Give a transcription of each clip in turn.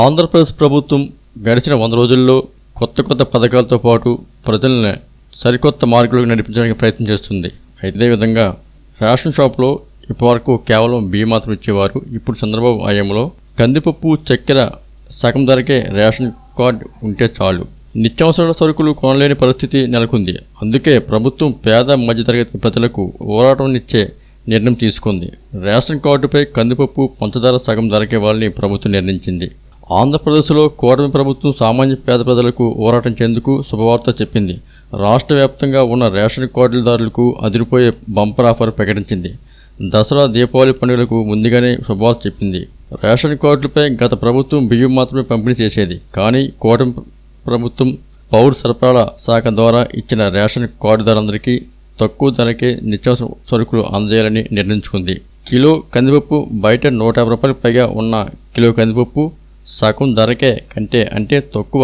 ఆంధ్రప్రదేశ్ ప్రభుత్వం గడిచిన వంద రోజుల్లో కొత్త కొత్త పథకాలతో పాటు ప్రజల్ని సరికొత్త మార్గాలకు నడిపించడానికి ప్రయత్నం చేస్తుంది. అదేవిధంగా రేషన్ షాప్లో ఇప్పటివరకు కేవలం బియ్యం మాత్రం ఇచ్చేవారు. ఇప్పుడు చంద్రబాబు హయాంలో కందిపప్పు చక్కెర సగం ధరకే రేషన్ కార్డు ఉంటే చాలు. నిత్యావసర సరుకులు కొనలేని పరిస్థితి నెలకొంది. అందుకే ప్రభుత్వం పేద మధ్యతరగతి ప్రజలకు ఇచ్చే నిర్ణయం తీసుకుంది. రేషన్ కార్డుపై కందిపప్పు పంచదార సగం ధరకే వాళ్ళని ప్రభుత్వం నిర్ణయించింది. ఆంధ్రప్రదేశ్లో కూటమి ప్రభుత్వం సామాన్య పేద ప్రజలకు ఊరాటించేందుకు శుభవార్త చెప్పింది. రాష్ట్ర వ్యాప్తంగా ఉన్న రేషన్ కార్డులదారులకు అదిరిపోయే బంపర్ ఆఫర్ ప్రకటించింది. దసరా దీపావళి పండుగలకు ముందుగానే శుభవార్త చెప్పింది. రేషన్ కార్డులపై గత ప్రభుత్వం బియ్యం మాత్రమే పంపిణీ చేసేది. కానీ కూటమి ప్రభుత్వం పౌర సరఫరాల శాఖ ద్వారా ఇచ్చిన రేషన్ కార్డుదారులందరికీ తక్కువ ధరకే నిత్యావసర సరుకులు అందజేయాలని నిర్ణయించుకుంది. కిలో కందిపప్పు బయట నూట యాభై రూపాయలకు పైగా ఉన్న కిలో కందిపప్పు సగం ధరకే కంటే అంటే తక్కువ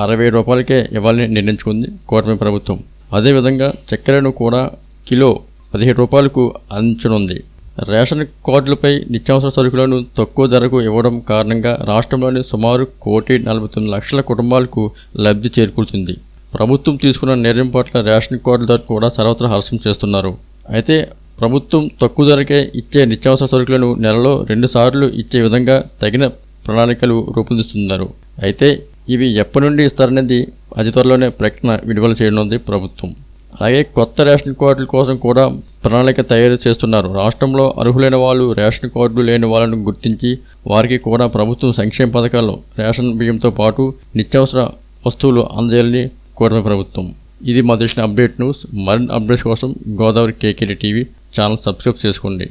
అరవై రూపాయలకే ఇవ్వాలని నిర్ణయించుకుంది కూటమి ప్రభుత్వం. అదేవిధంగా చక్కెరను కూడా కిలో పదిహేడు రూపాయలకు అంచనుంది రేషన్ కార్డులపై నిత్యావసర సరుకులను తక్కువ ధరకు ఇవ్వడం కారణంగా రాష్ట్రంలోని సుమారు కోటి నలభై తొమ్మిది లక్షల కుటుంబాలకు లబ్ధి చేకూరుతుంది. ప్రభుత్వం తీసుకున్న నిర్ణయం పట్ల రేషన్ కార్డుదారు కూడా సర్వత్రా హర్షం చేస్తున్నారు. అయితే ప్రభుత్వం తక్కువ ధరకే ఇచ్చే నిత్యావసర సరుకులను నెలలో రెండుసార్లు ఇచ్చే విధంగా తగిన ప్రణాళికలు రూపొందిస్తున్నారు. అయితే ఇవి ఎప్పటి నుండి ఇస్తారనేది అతి త్వరలోనే ప్రకటన విడుదల చేయనుంది ప్రభుత్వం. అలాగే కొత్త రేషన్ కార్డుల కోసం కూడా ప్రణాళిక తయారు చేస్తున్నారు. రాష్ట్రంలో అర్హులైన వాళ్ళు రేషన్ కార్డులు లేని వాళ్ళను గుర్తించి వారికి కూడా ప్రభుత్వం సంక్షేమ పథకాలు రేషన్ బియ్యంతో పాటు నిత్యావసర వస్తువులు అందజేయాలని కోరిన ప్రభుత్వం. ఇది మా దేశం అప్డేట్ న్యూస్. మరిన్ని అప్డేట్స్ కోసం Godavari KKD TV channel subscribe చేసుకోండి.